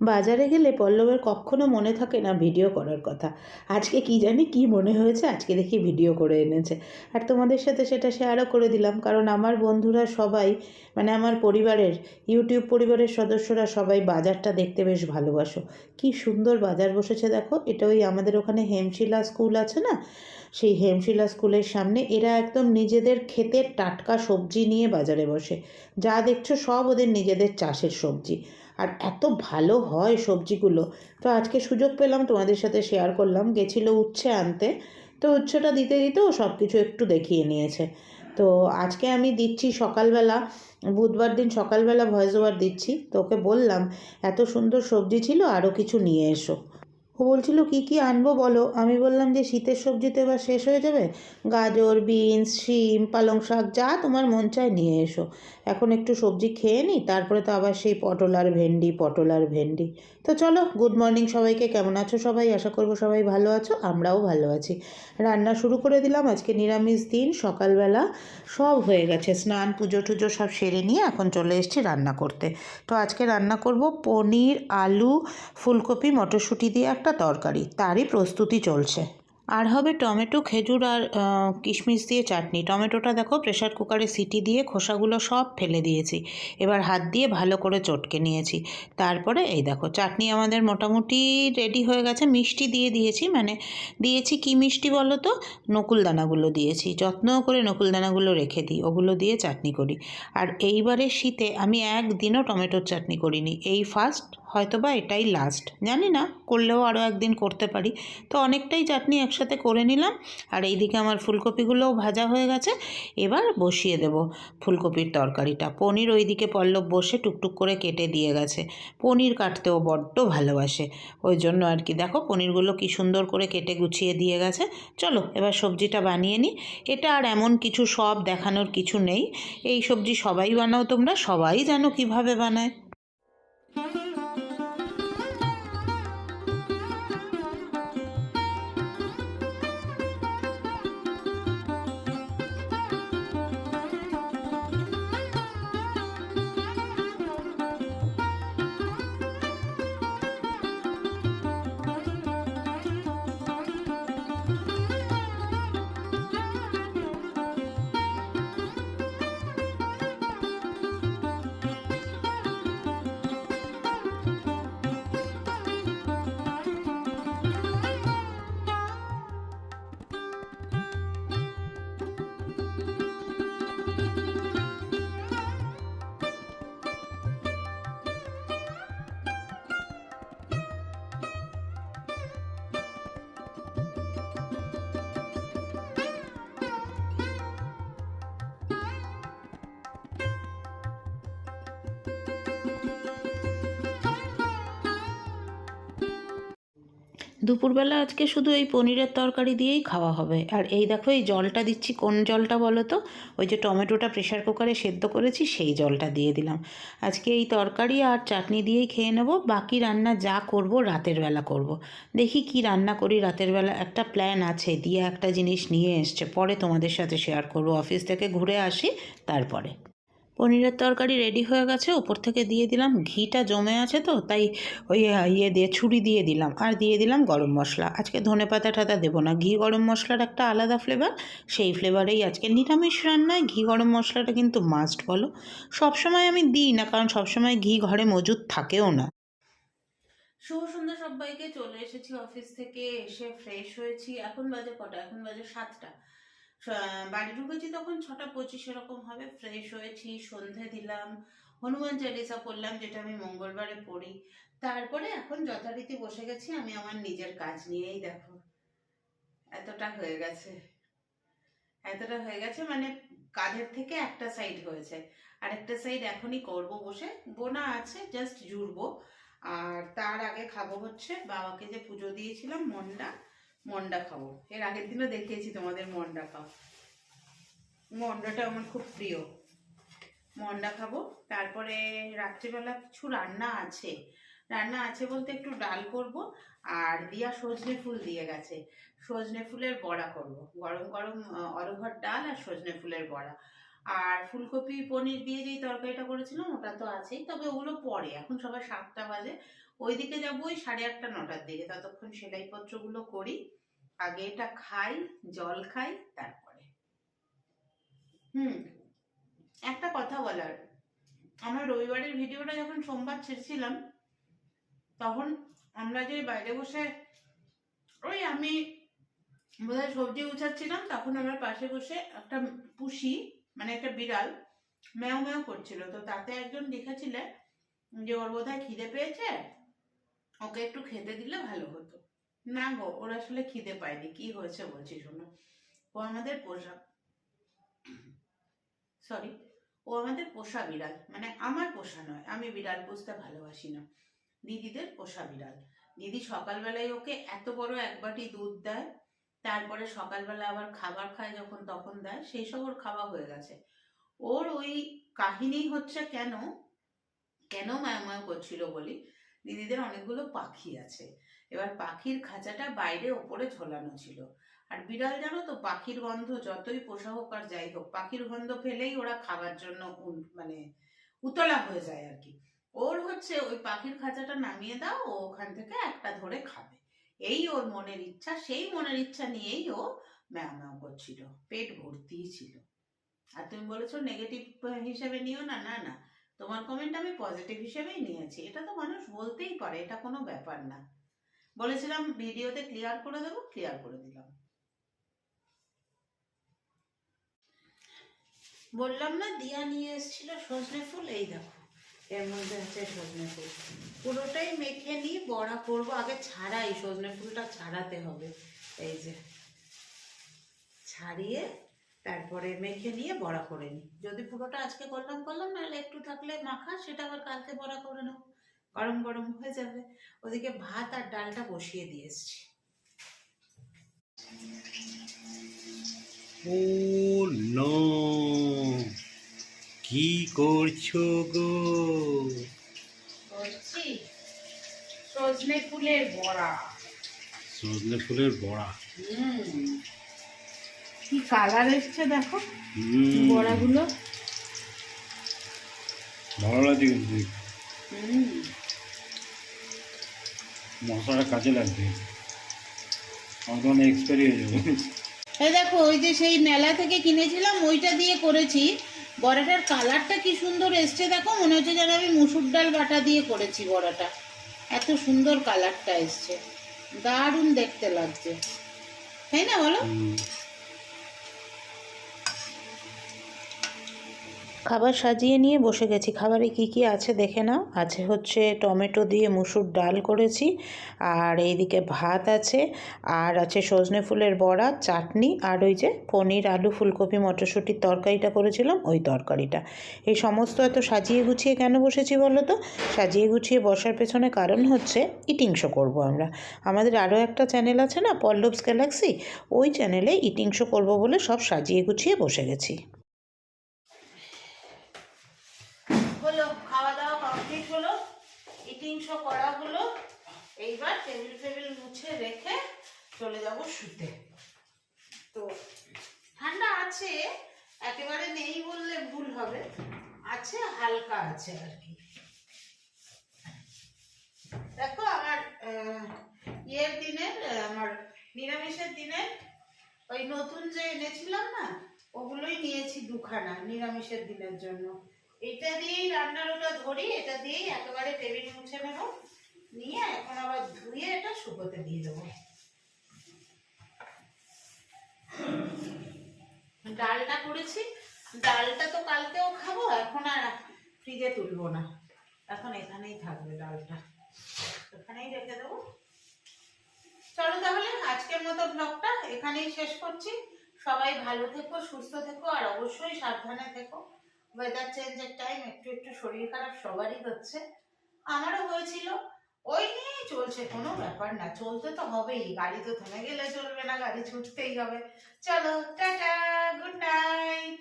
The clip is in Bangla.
বাজারে গেলে পল্লবের কখনো মনে থাকে না ভিডিও করার কথা। আজকে কি জানি কি মনে হয়েছে, আজকে দেখি ভিডিও করে এনেছে। আর তোমাদের সাথে সেটা শেয়ারও করে দিলাম, কারণ আমার বন্ধুরা সবাই মানে আমার পরিবারের ইউটিউব পরিবারের সদস্যরা সবাই বাজারটা দেখতে বেশ ভালোবাসো। কি সুন্দর বাজার বসেছে দেখো, এটা ওই আমাদের ওখানে হেমশিলা স্কুল আছে না? সেই হেমশিলা স্কুলের সামনে এরা একদম নিজেদের ক্ষেতের টাটকা সবজি নিয়ে বাজারে বসে। যা দেখছ সব ওদের নিজেদের চাষের সবজি। আর এত ভালো হয় সবজিগুলো। তো আজকে সুযোগ পেলাম তোমাদের সাথে শেয়ার করলাম। গেছিল উচ্ছে আনতে। তো উচ্ছেটা দিতে দিতেও সব কিছু একটু দেখিয়ে নিয়েছে। তো আজকে আমি দিচ্ছি সকালবেলা, বুধবার দিন সকালবেলা ভয়েস ওভার দিচ্ছি। তো ওকে বললাম, এত সুন্দর সবজি ছিল আরও কিছু নিয়ে এসো। ও বলছিল, কি কি আনব বলো? আমি বললাম যে, শীতের সবজি তো এবার শেষ হয়ে যাবে। গাজর, বিনস, শিম, পালং শাক, যা তোমার মন চায় নিয়ে এসো। এখন একটু সবজি খেয়ে নিই তারপরে তো আবার সেই পটল আর ভেন্ডি, পটল আর ভেন্ডি। তো চলো গুড মর্নিং সবাইকে, কেমন আছো সবাই? আশা করব সবাই ভালো আছো, আমরাও ভালো আছি। রান্না শুরু করে দিলাম, আজকে নিরামিষ দিন, সকালবেলা সব হয়ে গেছে। স্নান, পুজো টুজো সব সেরে নিয়ে এখন চলে এসেছি রান্না করতে। তো আজকে রান্না করব পনির, আলু, ফুলকপি, মটরশুঁটি দিয়ে একটা তরকারি তারই প্রস্তুতি চলছে। আর হবে টমেটো, খেজুর আর কিশমিশ দিয়ে চাটনি। টমেটোটা দেখো প্রেশার কুকারে সিটি দিয়ে খোসাগুলো সব ফেলে দিয়েছি। এবার হাত দিয়ে ভালো করে চটকে নিয়েছি। তারপরে এই দেখো চাটনি আমাদের মোটামুটি রেডি হয়ে গেছে। মিষ্টি দিয়ে দিয়েছি। মানে দিয়েছি কি মিষ্টি বলো তো? নকুলদানাগুলো দিয়েছি। যত্ন করে নকুলদানাগুলো রেখে দিই। ওগুলো দিয়ে চাটনি করি। আর এইবারে শীতে আমি একদিনও টমেটোর চাটনি করিনি। এই ফার্স্ট হয়তো বা এটাই লাস্ট জানি না, করলেও আরও একদিন করতে পারি। তো অনেকটাই চাটনি একসাথে করে নিলাম। আর এইদিকে আমার ফুলকপিগুলোও ভাজা হয়ে গেছে। এবার বসিয়ে দেব ফুলকপির তরকারিটা। পনির ওইদিকে পল্লব বসে টুকটুক করে কেটে দিয়ে গেছে। পনির কাটতেও বড্ড ভালোবাসে। ওই জন্য আর কি, দেখো পনিরগুলো কি সুন্দর করে কেটে গুছিয়ে দিয়ে গেছে। চলো এবার সবজিটা বানিয়ে নিই। এটা আর এমন কিছু সব দেখানোর কিছু নেই। এই সবজি সবাই বানাও তোমরা, সবাই জানো কীভাবে বানায়। দুপুরবেলা আজকে শুধু এই পনিরের তরকারি দিয়েই খাওয়া হবে। আর এই দেখো, এই জলটা দিচ্ছি। কোন জলটা বলো তো? ওই যে টমেটোটা প্রেশার কুকারে সেদ্ধ করেছি, সেই জলটা দিয়ে দিলাম। আজকে এই তরকারি আর চাটনি দিয়েই খেয়ে নেব। বাকি রান্না যা করব, রাতের বেলা করব। দেখি কি রান্না করি। রাতের বেলা একটা প্ল্যান আছে, দিয়ে একটা জিনিস নিয়ে এসছে। পরে তোমাদের সাথে শেয়ার করব। অফিস থেকে ঘুরে আসি, তারপরে। পনিরের তরকারি রেডি হয়ে গেছে। ওপর থেকে দিয়ে দিলাম, ঘিটা জমে আছে তো, তাই ওই ইয়ে দিয়ে, ছুরি দিয়ে দিলাম। আর দিয়ে দিলাম গরম মশলা। আজকে ধনে পাতা টাতা দেবো না। ঘি গরম মশলার একটা আলাদা ফ্লেভার সেই ফ্লেভারেই আজকে। নিরামিষ রান্নায় ঘি গরম মশলাটা কিন্তু মাস্ট বলো। সবসময় আমি দিই না, কারণ সবসময় ঘি ঘরে মজুদ থাকেও না। শুভ সন্ধ্যা সবাইকে। চলে এসেছি অফিস থেকে, এসে ফ্রেশ হয়েছি। এখন বাজে কটা? এখন বাজে সাতটা। বাড়ি ঢুকেছি তখন ছটা পঁচিশ এরকম হবে ফ্রেশ হয়েছি, সন্ধে দিলাম, হনুমান চালিসা পড়লাম, যেটা আমি মঙ্গলবারে পড়ি। তারপরে এখন যথারীতি বসে গেছি, আমি আমার নিজের কাজ নিয়েই দেখো। এতটা হয়ে গেছে। এতটা হয়ে গেছে মানে কাঁধের থেকে একটা সাইড হয়েছে। আর একটা সাইড এখনই করব বসে। বোনা আছে জাস্ট জুড়বো। আর তার আগে খাব হচ্ছে, বাবাকে যে পুজো দিয়েছিলাম মন্ডা মন্ডা খাব। এর আগের দিনও দেখিয়েছি তোমাদের মন্ডা খাও। মন্ডাটা আমার খুব প্রিয়। মন্ডা খাব তারপরে রাত্রিবেলা কিছু রান্না আছে। রান্না আছে বলতে একটু ডাল করব আর দিয়া সজনে ফুল দিয়ে গেছে। সজনে ফুলের বড়া করব। গরম গরম আহ, অরহর ডাল আর সজনে ফুলের বড়া। আর ফুলকপি পনির দিয়ে যেই তরকারিটা করেছিলাম ওটা তো আছেই তবে ওগুলো পরে। এখন সবাই সাতটা বাজে ওইদিকে যাব ওই সাড়ে আটটা, নটার দিকে। ততক্ষণ সেলাইপত্রগুলো করি, আগে এটা খাই, জল খাই, তারপরে। হুম, একটা কথা বলার। আমার রবিবারের ভিডিওটা যখন সোমবার ছেড়েছিলাম, তখন আমরা যে বাইরে বসে ওই আমি বোধহয় সবজি গুছাচ্ছিলাম, তখন আমার পাশে বসে একটা পুষি মানে একটা বিড়াল, ম্যাও ম্যাও করছিল। তো তাতে একজন দেখেছিলেন যে ওর বোধহয় খিদে পেয়েছে ওকে একটু খেতে দিলে ভালো হতো। না গো, ওর আসলে খিদে পায়নি। কি হয়েছে বলছি শোনো। ও আমাদের পোষা সরি ও আমাদের পোষা বিড়াল। মানে আমার পোষা নয়, আমি বিড়াল পুষতে ভালোবাসি না। দিদিদের পোষা বিড়াল। দিদি সকালবেলায় ওকে এত বড় এক বাটি দুধ দেয়, তারপরে সকালবেলা আবার খাবার খায় যখন তখন দেয়, সেই সব ওর খাওয়া হয়ে গেছে। ওর ওই কাহিনী হচ্ছে কেন কেন মায়াময় করছিল বলি? দিদিদের অনেকগুলো পাখি আছে। এবার পাখির খাঁচাটা বাইরে ওপরে ঝোলানো ছিল। আর বিড়াল জানো তো, পাখির গন্ধ যতই পোষা হোক আর যাই হোক, পাখির গন্ধ ফেলেই ওরা খাবার জন্য মানে উতলা হয়ে যায় আর কি। ওর হচ্ছে ওই পাখির খাঁচাটা নামিয়ে দাও, ও ওখান থেকে একটা ধরে খাবে। এই ওর মনের ইচ্ছা, সেই মনের ইচ্ছা নিয়েই ও ম্যাও ম্যাও করছিল, পেট ভর্তিই ছিল। আর তুমি বলেছ নেগেটিভ হিসেবে নিও না না না। তোমার কমেন্ট আমি পজিটিভ হিসেবেই নিয়েছি। এটা তো মানুষ বলতেই পারে, এটা কোনো ব্যাপার না। বলেছিলাম ভিডিওতে ক্লিয়ার করে দেবো ক্লিয়ার করে দিলাম। বললাম না, দিয়া নিয়ে এসেছিল সজনে ফুল, এই দেখো, এর মধ্যে আছে সজনে ফুল। পুরোটাই মেখে নিয়ে বড়া করব, আগে ছাড়াই, সজনে ফুলটা ছাড়াতে হবে। এই যে, ছাড়িয়ে তারপরে মেখে নিয়ে বড়া করে নিই যদি পুরোটা আজকে করলাম করলাম নাহলে একটু থাকলে মাখা সেটা আবার কালকে বড়া করে নেব। গরম গরম হয়ে যাবে। ওদিকে ভাত আর ডালটা বসিয়ে দিয়ে এসছি। ও নো কি করছ গো? করছি। সজনে ফুলের বড়া। সজনে ফুলের বড়া? হুম। কি কালার এসছে দেখো? বড়াগুলো। ভালো লাগছে কিন্তু মশলাটা কাজে লাগবে। আমার এক্সপায়ারি হয়ে যাবে। এই দেখো ওই যে সেই মেলা থেকে কিনেছিলাম ওইটা দিয়ে করেছি। বড়াটার কালারটা কি সুন্দর এসছে দেখো মনে হচ্ছে যেন আমি মুসুর ডাল বাটা দিয়ে করেছি বড়াটা। এত সুন্দর কালারটা এসছে। দারুণ দেখতে লাগছে। তাই না বলো? খাবার সাজিয়ে নিয়ে বসে গেছি। খাবারে কি কি আছে দেখে নাও। আছে হচ্ছে টমেটো দিয়ে মুসুর ডাল করেছি, আর এইদিকে ভাত আছে, আর আছে সজনে ফুলের বড়া, চাটনি, আর ওই যে পনির, আলু, ফুলকপি, মটরশুঁটির তরকারিটা করেছিলাম, ওই তরকারিটা। এই সমস্ত এত সাজিয়ে গুছিয়ে কেন বসেছি বলো তো? সাজিয়ে গুছিয়ে বসার পেছনে কারণ হচ্ছে ইটিং শো করব আমরা। আমাদের আরও একটা চ্যানেল আছে না, পল্লবস গ্যালাক্সি ওই চ্যানেলে ইটিং শো করব বলে সব সাজিয়ে গুছিয়ে বসে গেছি হলো খাওয়া দাওয়া কমপ্লিট হলো ইটিং শো করা হলো। এইবার টেবিল ফেবিল মুছে রেখে চলে যাব শুতে। তো ঠান্ডা আছে, একেবারে নেই বললে ভুল হবে। আছে, হালকা আছে আর কি। দেখো আমার ইয়ের দিনের, আমার নিরামিষের দিনের, ওই নতুন যে এনেছিলাম না, ওগুলোই নিয়েছি দুখানা নিরামিষের দিনের জন্য। এটা দিয়েই রান্নার ওটা ধরি, এটা দিয়েই একেবারে টেবিল মুছে নেব। নিয়ে এখন আবার ধুয়ে এটা শুকোতে দিয়ে দেবো। ডালটা করেছি। ডালটা তো কালকেও খাব, এখন আর ফ্রিজে তুলবো না। এখন এখানেই থাকবে ডালটা। এখানেই রেখে দেবো। চলো তাহলে, আজকের মতো ব্লগটা এখানেই শেষ করছি। সবাই ভালো থেকো, সুস্থ থেকো, আর অবশ্যই সাবধানে থেকো। ওয়েদার চেঞ্জের টাইম একটু একটু শরীর খারাপ সবারই হচ্ছে। আমারও হয়েছিল। ওই নিয়েই চলছে, কোনো ব্যাপার না, চলতে তো হবেই, গাড়ি তো থেমে গেলে চলবে না, গাড়ি ছুটতেই হবে। চলো, টাটা গুড নাইট